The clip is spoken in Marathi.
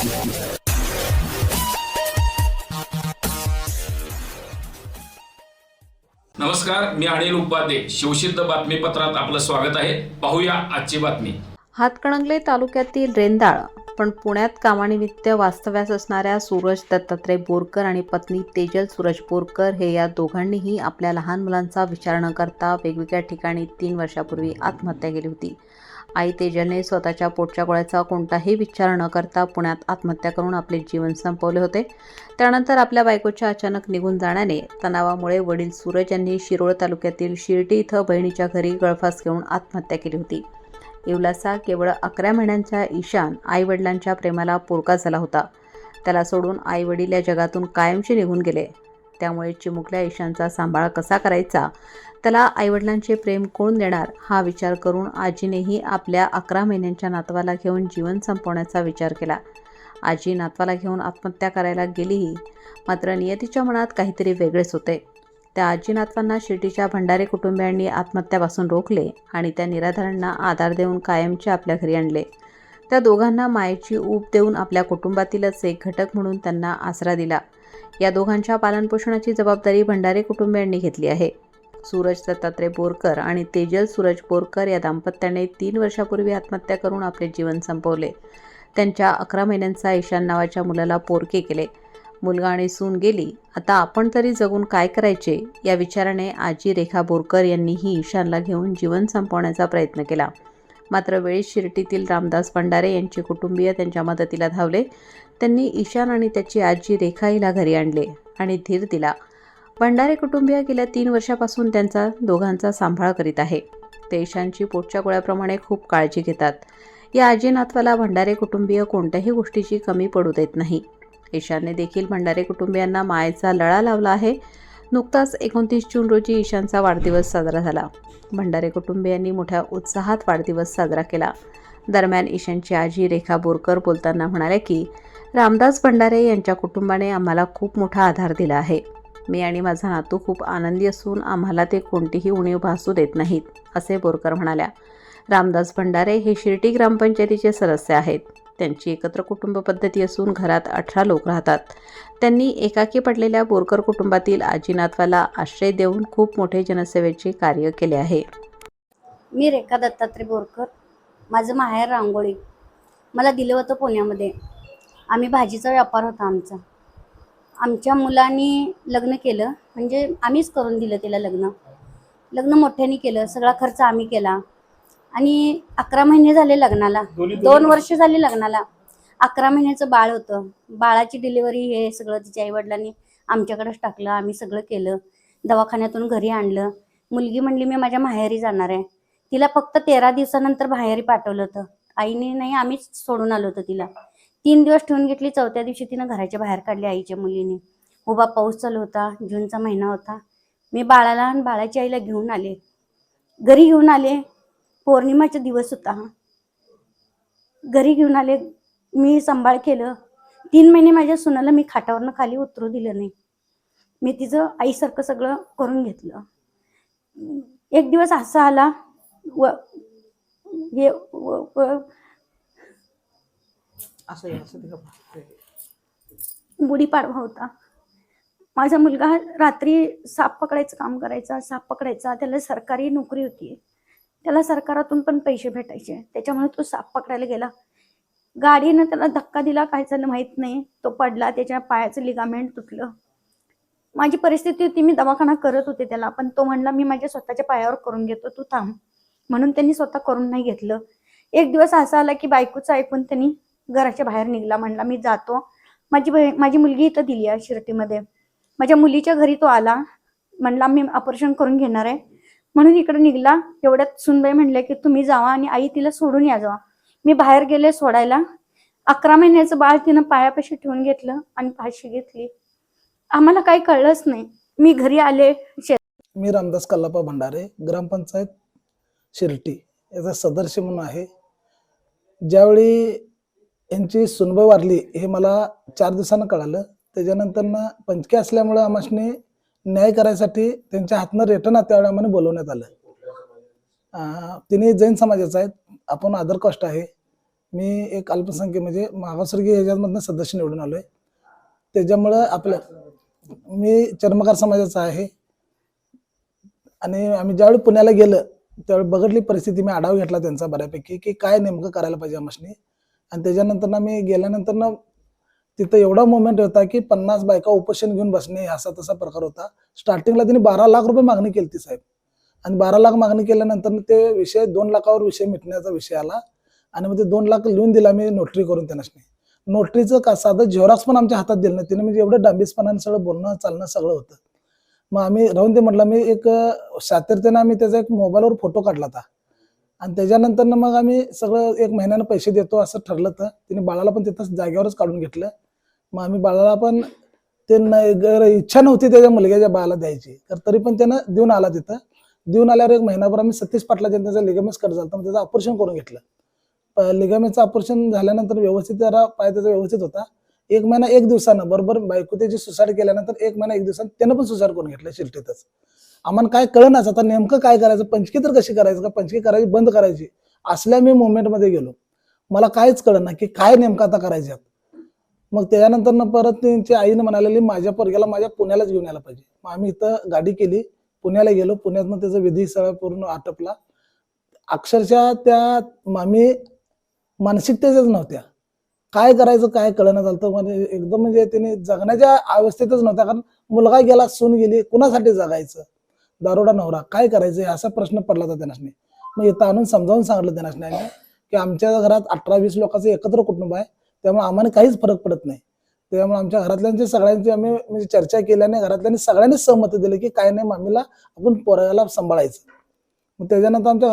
नमस्कार मी अनिल उपाध्ये. शिवसिद्ध बातमीपत्रात आपलं स्वागत आहे. पाहूया आजची बातमी. हातकणंगले तालुक्यातील रेंदाळ पण पुण्यात कामानिमित्त वास्तव्यास असणाऱ्या सूरज दत्तात्रय बोरकर आणि पत्नी तेजल सूरज बोरकर हे या दोघांनीही आपल्या लहान मुलांचा विचार न करता वेगवेगळ्या ठिकाणी तीन वर्षापूर्वी आत्महत्या केली होती. आई तेजलने स्वतःच्या पोटच्या गोळ्याचा कोणताही विचार न करता पुण्यात आत्महत्या करून आपले जीवन संपवले होते. त्यानंतर आपल्या बायकोच्या अचानक निघून जाण्याने तणावामुळे वडील सूरज यांनी शिरोळ तालुक्यातील शिर्डी इथं बहिणीच्या घरी गळफास घेऊन आत्महत्या केली होती. इवलासा केवळ अकरा महिन्यांच्या ईशान आईवडिलांच्या प्रेमाला पोरका झाला होता. त्याला सोडून आईवडील या जगातून कायमचे निघून गेले. त्यामुळे चिमुकल्या ईशानचा सांभाळ कसा करायचा? त्याला आईवडिलांचे प्रेम कोण देणार? हा विचार करून आजीनेही आपल्या अकरा महिन्यांच्या नातवाला घेऊन जीवन संपवण्याचा विचार केला. आजी नातवाला घेऊन आत्महत्या करायला गेलीही मात्र नियतीच्या मनात काहीतरी वेगळेच होते. त्या आजी नातवांना शिर्डीच्या भंडारे कुटुंबियांनी आत्महत्यापासून रोखले आणि त्या निराधारांना आधार देऊन कायमचे आपल्या घरी आणले. त्या दोघांना मायेची ऊब देऊन आपल्या कुटुंबातीलच एक घटक म्हणून त्यांना आसरा दिला. या दोघांच्या पालनपोषणाची जबाबदारी भंडारे कुटुंबियांनी घेतली आहे. सूरज दत्तात्रय बोरकर आणि तेजल सूरज बोरकर या दाम्पत्याने तीन वर्षापूर्वी आत्महत्या करून आपले जीवन संपवले. त्यांच्या अकरा महिन्यांचा ईशान नावाच्या मुलाला पोरके केले. मुलगा आणि सून गेली. आता आपण तरी जगून काय करायचे? या विचाराने आजी रेखा बोरकर यांनीही ईशानला घेऊन जीवन संपवण्याचा प्रयत्न केला. मात्र वेळी शिर्टीतील रामदास भंडारे यांचे कुटुंबीय त्यांच्या मदतीला धावले. त्यांनी ईशान आणि त्याची आजी रेखा हिला घरी आणले आणि धीर दिला. भंडारे कुटुंबीय गेल्या तीन वर्षापासून त्यांचा दोघांचा सांभाळ करीत आहे. ते ईशानची पोटच्या गोळ्याप्रमाणे खूप काळजी घेतात. या आजी नातवाला भंडारे कुटुंबीय कोणत्याही गोष्टीची कमी पडू देत नाही. ईशानने देखील भंडारे कुटुंबियांना मायेचा लळा लावला आहे. नुकताच एकोणतीस जून रोजी ईशानचा वाढदिवस साजरा झाला. भंडारे कुटुंबियांनी मोठ्या उत्साहात वाढदिवस साजरा केला. दरम्यान ईशानची आजी रेखा बोरकर बोलताना म्हणाल्या की रामदास भंडारे यांच्या कुटुंबाने आम्हाला खूप मोठा आधार दिला आहे. मी आणि माझा नातू खूप आनंदी असून आम्हाला ते कोणतीही उणीव भासू देत नाहीत असे बोरकर म्हणाल्या. रामदास भंडारे हे शिर्टी ग्रामपंचायतीचे सदस्य आहेत. त्यांची एकत्र कुटुंब पद्धती असून घरात अठरा लोक राहतात. त्यांनी एकाकी पडलेल्या बोरकर कुटुंबातील आजीनाथवाला आश्रय देऊन खूप मोठे जनसेवेचे कार्य केले आहे. मी रेखा दत्तात्रय बोरकर. माझं माहेर रांगोळी. मला दिलं होतं पुण्यामध्ये. आम्ही भाजीचा व्यापार होता आमचा. आमच्या मुलांनी लग्न केलं. म्हणजे आम्हीच करून दिलं तिला लग्न. लग्न मोठ्याने केलं. सगळा खर्च आम्ही केला. आणि अकरा महिने झाले लग्नाला. दोन वर्ष. झाले लग्नाला. अकरा महिन्याचं बाळ होतं. बाळाची डिलिव्हरी हे सगळं तिच्या आईवडिलांनी आमच्याकडेच टाकलं. आम्ही सगळं केलं. दवाखान्यातून घरी आणलं. मुलगी म्हणली मी माझ्या माहेरी जाणार आहे. तिला फक्त तेरा दिवसानंतर बाहेर पाठवलं होतं. आईने नाही आम्हीच सोडून आलो होतो तिला. तीन दिवस ठेवून घेतली. चौथ्या दिवशी तिनं घराच्या बाहेर काढली आईच्या मुलीने. उभा पाऊस चालू होता. जूनचा महिना होता. मी बाळाला आणि बाळाच्या आईला घेऊन आले. घरी घेऊन आले. पौर्णिमाचा दिवस होता हा. घरी घेऊन आले मी सांभाळ केलं. तीन महिने माझ्या सुनाला मी खाटावरनं खाली उतरू दिलं नाही. मी तिचं आईसारखं सगळं करून घेतलं. एक दिवस असा आला व हे व- व- असं आहे, असं ते गप्प. गुढीपाडवा होता. माझा मुलगा रात्री साप पकडायचं काम करायचा साप पकडायचा त्याला सरकारी नोकरी होती. त्याला सरकारातून पण पैसे भेटायचे. त्याच्यामुळे तो साप पकडायला गेला. गाडीनं त्याला धक्का दिला काय झालं माहीत नाही. तो पडला त्याच्या पायाचं लिगामेंट तुटलं. माझी परिस्थिती होती मी दवाखाना करत होते त्याला पण तो म्हणला मी माझ्या स्वतःच्या पायावर करून घेतो तू थांब. म्हणून त्यांनी स्वतः करून नाही घेतलं. एक दिवस असा आला की बायकोचं ऐकून त्यांनी घराच्या बाहेर निघला. म्हणला मी जातो. माझी माझी मुलगी इथं दिली आहे शिर्टीमध्ये माझ्या मुलीच्या घरी तो आला. म्हणला मी ऑपरेशन करून घेणार आहे. म्हणून इकडे निघला. एवढ्यात सुनबाई म्हणल्या की तुम्ही जावा आणि आई तिला सोडून या जावा. मी बाहेर गेले सोडायला. अकरा महिन्याचं बाळ तिनं पायापाशी ठेवून घेतलं आणि फाशी घेतली. आम्हाला काही कळलंच नाही. मी घरी आले. मी रामदास कल्लापा भंडारे ग्रामपंचायत शिर्टी याचा सदस्य म्हणून आहे. ज्यावेळी यांची सुनबाई वारली हे मला चार दिवसानं कळालं. त्याच्यानंतर ना पंचके असल्यामुळे आमाशने न्याय करायसाठी त्यांच्या हातनं रिटर्न त्यावेळी आम्हाला बोलवण्यात आलं. तिने जैन समाजाचा आहेत आपण आदर कष्ट आहे. मी एक अल्पसंख्य म्हणजे मागासवर्गीय ह्याच्यामधनं सदस्य निवडून आलो आहे त्याच्यामुळं आपलं मी चर्मकार समाजाचा आहे. आणि आम्ही ज्यावेळी पुण्याला गेलं त्यावेळी बघडली परिस्थिती मी आढावा घेतला त्यांचा बऱ्यापैकी की काय नेमकं करायला पाहिजे आम्हाला आणि त्याच्यानंतर ना मी गेल्यानंतर ना तिथं एवढा मोमेंट होता की पन्नास बायका उपोषण घेऊन बसणे असा तसा प्रकार होता. स्टार्टिंगला त्यांनी बारा लाख रुपये मागणी केली ती साहेब. आणि बारा लाख मागणी केल्यानंतर ते विषय दोन लाखावर विषय मिटण्याचा विषय आला. आणि मग ते दोन लाख लिहून दिला मी नोटरी करून त्यांना नोटरीचं का साधं झेरॉक्स पण आमच्या हातात दिलं नाही. तिने म्हणजे एवढं डांबीसपणाने सगळं बोलणं चालणं सगळं होतं. मग आम्ही राहून ते म्हटलं मी एक अं, सातत्यानं आम्ही त्याचा एक मोबाईलवर फोटो काढला होता. आणि त्याच्यानंतर मग आम्ही सगळं एक महिन्यानं पैसे देतो असं ठरलं तर तिने बाळाला पण तिथं जागेवरच काढून घेतलं. मग आम्ही बाळाला पण ते न- इच्छा नव्हती त्याच्या मुलग्याच्या बाळाला द्यायची. तर तरी पण त्यानं देऊन आला तिथं. देऊन आल्यावर एक महिनाभर आम्ही सतीश पाटला त्यांचा लिगमेंट्स कट झालं मग त्याचं ऑपरेशन करून घेतलं. लिगामेंटचं ऑपरेशन झाल्यानंतर व्यवस्थित जरा पाय त्याचा व्यवस्थित होता. एक महिना एक दिवसानं बरोबर बायको त्याची सुसाईड केल्यानंतर एक महिना एक दिवसानं त्यानं पण सुसाईड करून घेतलं शिर्टीतच आम्हाला काय कळनाच आता नेमकं काय करायचं? पंचकी तर कशी करायचं का? पंचकी करायची बंद करायची. असल्या मी मोमेंटमध्ये गेलो. मला काहीच कळना की काय नेमकं आता करायचं मग त्याच्यानंतर ना परत त्यांची आईनं म्हणालेली माझ्या पोरग्याला माझ्या पुण्यालाच घेऊन यायला पाहिजे. मग आम्ही इथं गाडी केली. पुण्याला गेलो. पुण्यातनं त्याचा विधी सगळा पूर्ण आटपला. अक्षरशः त्या आम्ही मानसिकतेच्याच नव्हत्या. काय करायचं काय कळणं झालं. तर म्हणजे एकदम म्हणजे त्याने जगण्याच्या अवस्थेतच नव्हत्या. कारण मुलगा गेला सून गेली कुणासाठी जगायचं? दारोडा नवरा काय करायचं? असा प्रश्न पडला होता त्यांना. मग इथं आणून समजावून सांगितलं त्यांना. की आमच्या घरात अठरा वीस लोकांचं एकत्र कुटुंब आहे. त्यामुळे आम्हाला काहीच फरक पडत नाही. त्यामुळे आमच्या घरातल्यांची सगळ्यांची आम्ही म्हणजे चर्चा केल्याने घरातल्यांनी सगळ्यांनी सहमती दिली की काय नाही मामीला आपण पोराला सांभाळायचं. मग त्याच्यानंतर आमच्या